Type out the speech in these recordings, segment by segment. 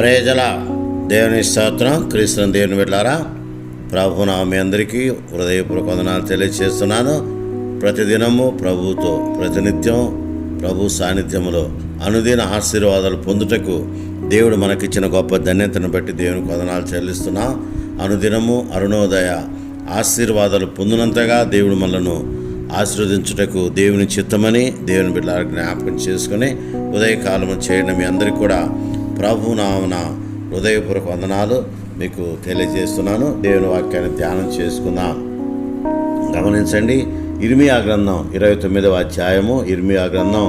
ప్రజల దేవుని స్తోత్రం క్రీస్తుని దేవుని వెళ్ళారా ప్రభునా మీ అందరికీ హృదయపూర్వక వందనాలు తెలియజేస్తున్నాను ప్రతిదినము ప్రభుతో ప్రతినిత్యం ప్రభు సాన్నిధ్యములో అనుదిన ఆశీర్వాదాలు పొందుటకు దేవుడు మనకిచ్చిన గొప్ప ధన్యతను బట్టి దేవునికి వందనాలు చెల్లిస్తున్నాం. అనుదినము అరుణోదయ ఆశీర్వాదాలు పొందినంతగా దేవుడు మనలను ఆశీర్వదించుటకు దేవుని చిత్తమని దేవుని బిడ్డల జ్ఞాపకం చేసుకుని ఉదయకాలము చేయడం. మీ అందరికీ కూడా ప్రభు నామన హృదయపూర్వక వందనాలు మీకు తెలియజేస్తున్నాను. దేవుని వాక్యాన్ని ధ్యానం చేసుకుందాం. గమనించండి ఇర్మియా గ్రంథం ఇరవై తొమ్మిదవ అధ్యాయము ఇర్మియా గ్రంథం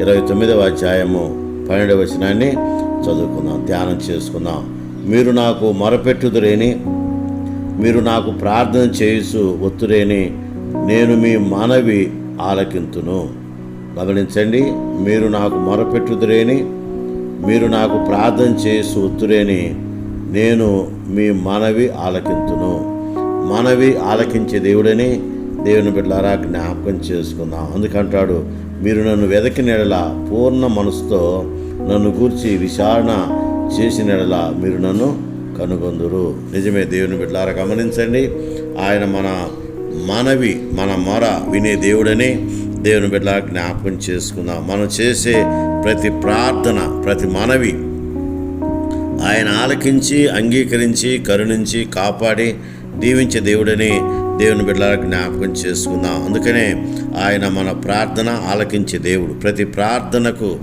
ఇరవై తొమ్మిదవ అధ్యాయము పన్నెండవ వచనాన్ని చదువుకుందాం ధ్యానం చేసుకుందాం. మీరు నాకు మొరపెట్టుదురేని మీరు నాకు ప్రార్థన చేయుసు ఒత్తురేని నేను మీ మనవి ఆలకింతును. గమనించండి మీరు నాకు మొరపెట్టుదురేని మీరు నాకు ప్రార్థన చేసి ఉత్తురేని నేను మీ మనవి ఆలకింతును. మనవి ఆలకించే దేవుడని దేవుని బిడ్డలారా జ్ఞాపకం చేసుకుందాం. అందుకంటాడు మీరు నన్ను వెదకిన పూర్ణ మనసుతో నన్ను గూర్చి విచారణ చేసిన మీరు నన్ను కనుగొందురు. నిజమే దేవుని బిడ్డలారా గమనించండి ఆయన మన మనవి మన మొర వినే దేవుడని దేవుని బిడ్డ జ్ఞాపకం చేసుకుందాం. మనం చేసే ప్రతి ప్రార్థన ప్రతి మనవి ఆయన ఆలకించి అంగీకరించి కరుణించి కాపాడి దీవించే దేవుడని దేవుని బిడ్డల జ్ఞాపకం చేసుకుందాం. అందుకనే ఆయన మన ప్రార్థన ఆలకించే దేవుడు. ప్రతి ప్రార్థనకు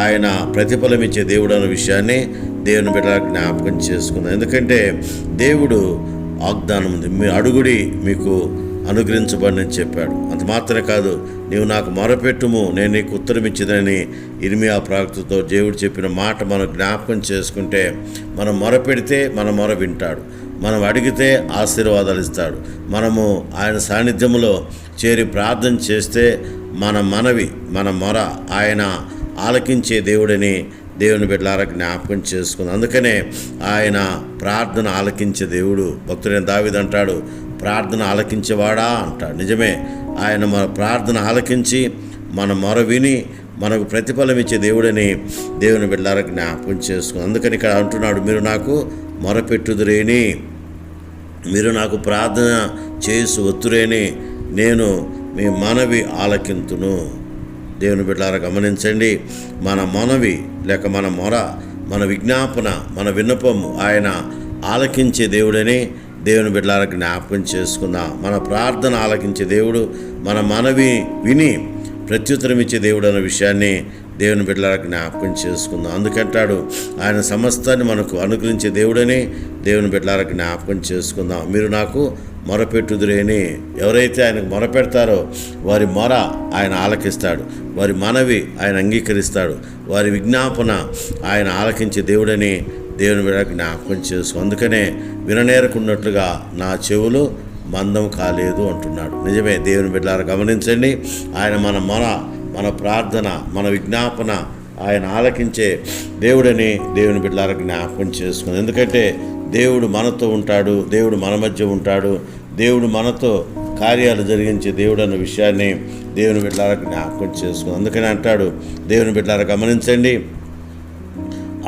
ఆయన ప్రతిఫలమిచ్చే దేవుడు అన్న విషయాన్ని దేవుని బిడ్డల జ్ఞాపకం చేసుకుందాం. ఎందుకంటే దేవుడు వాగ్దానం ఉంది. మీ అడుగుడి మీకు అనుగ్రహించబడినని చెప్పాడు. అంత మాత్రమే కాదు నీవు నాకు మొరపెట్టుము నేను నీకు ఉత్తరం ఇరిమియా ఇర్మియా ప్రాక్తతో దేవుడు చెప్పిన మాట మనం జ్ఞాపకం చేసుకుంటే మనం మొరపెడితే మన మొర వింటాడు. మనం అడిగితే ఆశీర్వాదాలు ఇస్తాడు. మనము ఆయన సాన్నిధ్యంలో చేరి ప్రార్థన చేస్తే మన మనవి మన మొర ఆయన ఆలకించే దేవుడని దేవుని బిడ్డలారా జ్ఞాపకం చేసుకుంది. అందుకనే ఆయన ప్రార్థన ఆలకించే దేవుడు భక్తుడైన దావిదంటాడు ప్రార్థన ఆలకించేవాడా అంటాడు. నిజమే ఆయన మన ప్రార్థన ఆలకించి మన మొర విని మనకు ప్రతిఫలం ఇచ్చే దేవుడని దేవుని బిడ్డార జ్ఞాపకం చేసుకుని అందుకని ఇక్కడ అంటున్నాడు మీరు నాకు మొరపెట్టుదురేని మీరు నాకు ప్రార్థన చేసి ఒత్తురేని నేను మీ మనవి ఆలకింతును. దేవుని బిడ్డారా గమనించండి మన మనవి లేక మన మొర మన విజ్ఞాపన మన విన్నపము ఆయన ఆలకించే దేవుడని దేవుని బిడ్డలారా జ్ఞాపకం చేసుకుందాం మన ప్రార్థన ఆలకించే దేవుడు మన మనవి విని ప్రత్యుత్తరం ఇచ్చే దేవుడు అన్న విషయాన్ని దేవుని బిడ్డలారా జ్ఞాపకం చేసుకుందాం. అందుకంటాడు ఆయన సమస్తాన్ని మనకు అనుగ్రహించే దేవుడని దేవుని బిడ్డలారా జ్ఞాపకం చేసుకుందాం. మీరు నాకు మొరపెట్టుదురేని ఎవరైతే ఆయనకు మొరపెడతారో వారి మొర ఆయన ఆలకిస్తాడు. వారి మనవి ఆయన అంగీకరిస్తాడు. వారి విజ్ఞాపన ఆయన ఆలకించే దేవుడని దేవుని బిడ్డ జ్ఞాపకం చేసుకో. అందుకనే విననేరకున్నట్లుగా నా చెవులు మందం కాలేదు అంటున్నాడు. నిజమే దేవుని బిడ్డలారా గమనించండి ఆయన మన మన మన ప్రార్థన మన విజ్ఞాపన ఆయన ఆలకించే దేవుడని దేవుని బిడ్డలారా జ్ఞాపకం చేసుకుంది ఎందుకంటే దేవుడు మనతో ఉంటాడు దేవుడు మన మధ్య ఉంటాడు దేవుడు మనతో కార్యాలు జరిగించే దేవుడు అన్న విషయాన్ని దేవుని బిడ్డలారా జ్ఞాపకం చేసుకుంది అందుకని అంటాడు దేవుని బిడ్డలారా గమనించండి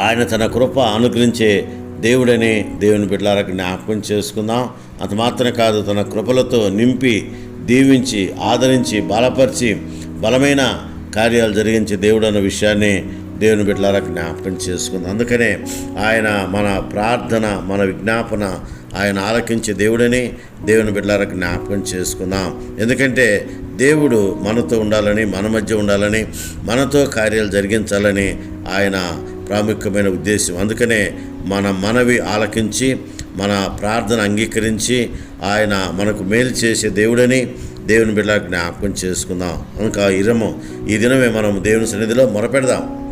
ఆయన తన కృప అనుగ్రహించే దేవుడని దేవుని బిడ్డలారా జ్ఞాపకం చేసుకుందాం. అంత మాత్రమే కాదు తన కృపలతో నింపి దీవించి ఆదరించి బలపరిచి బలమైన కార్యాలు జరిగించే దేవుడు అన్న విషయాన్ని దేవుని బిడ్డలారా జ్ఞాపకం చేసుకుందాం. అందుకనే ఆయన మన ప్రార్థన మన విజ్ఞాపన ఆయన ఆలకించే దేవుడని దేవుని బిడ్డలారా జ్ఞాపకం చేసుకుందాం. ఎందుకంటే దేవుడు మనతో ఉండాలని మన మధ్య ఉండాలని మనతో కార్యాలు జరిగించాలని ఆయన ప్రాముఖ్యమైన ఉద్దేశం. అందుకనే మన మనవి ఆలకించి మన ప్రార్థన అంగీకరించి ఆయన మనకు మేలు చేసే దేవుడని దేవుని బిడ్డ జ్ఞాపకం చేసుకుందాం. ఇంకా ఇరము ఈ దినమే మనం దేవుని సన్నిధిలో మొరపెడదాం.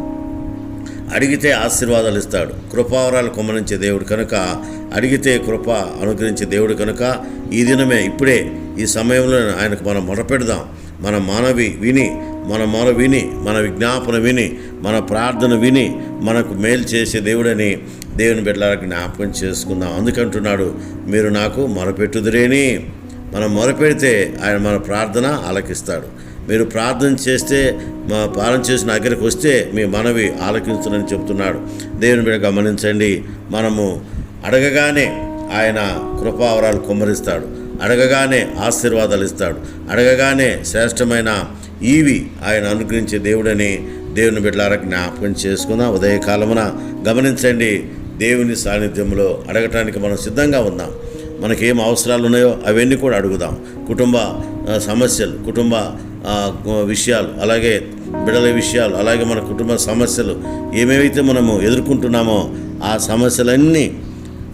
అడిగితే ఆశీర్వాదాలు ఇస్తాడు. కృపావరాలు కుమ్మరించే దేవుడు కనుక అడిగితే కృప అనుగ్రహించే దేవుడు కనుక ఈ దినమే ఇప్పుడే ఈ సమయంలో ఆయనకు మనం మొరపెడదాం. మన మానవి విని మన మొర విని మన విజ్ఞాపన విని మన ప్రార్థన విని మనకు మేలు చేసే దేవుడని దేవుని బిడ్డలకు జ్ఞాపకం చేసుకుందాం. అందుకంటున్నాడు మీరు నాకు మొరపెట్టుదురేని. మనం మొరపెడితే ఆయన మన ప్రార్థన ఆలకిస్తాడు. మీరు ప్రార్థన చేస్తే మా పాలన చేసిన దగ్గరకు వస్తే మీ మనవి ఆలకించునని చెప్తున్నాడు. దేవుని బిడ్డ గమనించండి మనము అడగగానే ఆయన కృపావరాలు కుమ్మరిస్తాడు. అడగగానే ఆశీర్వాదాలు ఇస్తాడు. అడగగానే శ్రేష్టమైన ఈవి ఆయన అనుగ్రహించే దేవుడని దేవుని బిడ్డలారా జ్ఞాపకం చేసుకుందాం. ఉదయకాలమున గమనించండి దేవుని సాన్నిధ్యంలో అడగటానికి మనం సిద్ధంగా ఉందాం మనకి ఏం అవసరాలు ఉన్నాయో అవన్నీ కూడా అడుగుదాం. కుటుంబ సమస్యలు కుటుంబ విషయాలు అలాగే బిడల విషయాలు అలాగే మన కుటుంబ సమస్యలు ఏమేమైతే మనము ఎదుర్కొంటున్నామో ఆ సమస్యలన్నీ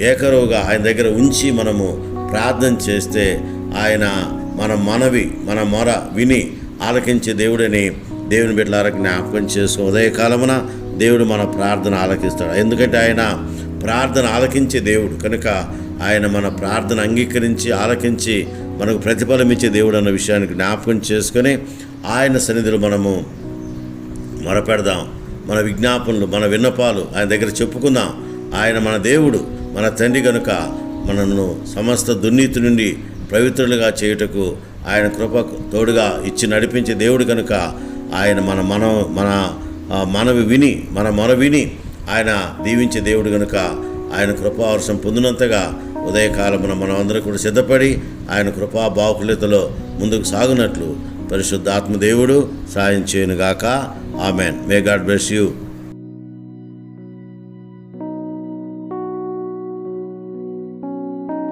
ఏకరువుగా ఆయన దగ్గర ఉంచి మనము ప్రార్థన చేస్తే ఆయన మన మనవి మన మొర విని ఆలకించే దేవుడని దేవుని బిడ్డలారా జ్ఞాపకం చేసుకో. ఉదయకాలమున దేవుడు మన ప్రార్థన ఆలకిస్తాడు. ఎందుకంటే ఆయన ప్రార్థన ఆలకించే దేవుడు. కనుక ఆయన మన ప్రార్థన అంగీకరించి ఆలకించి మనకు ప్రతిఫలం ఇచ్చే దేవుడు అన్న విషయాన్ని జ్ఞాపకం చేసుకొని ఆయన సన్నిధిలో మనము మొరపెడదాం. మన విజ్ఞాపనలు మన విన్నపాలు ఆయన దగ్గర చెప్పుకుందాం. ఆయన మన దేవుడు మన తండ్రి కనుక మనను సమస్త దుర్నీతి నుండి పవిత్రులుగా చేయుటకు ఆయన కృప తోడుగా ఇచ్చి నడిపించే దేవుడు కనుక ఆయన మన మన మన మనవి విని మన మొర విని ఆయన దీవించే దేవుడు కనుక ఆయన కృపావర్షం పొందినంతగా ఉదయకాలమున మనం అందరూ కూడా సిద్ధపడి ఆయన కృపా బాహుల్యతలో ముందుకు సాగునట్లు పరిశుద్ధాత్మ దేవుడు సాయం చేయనుగాక. Amen. May God bless you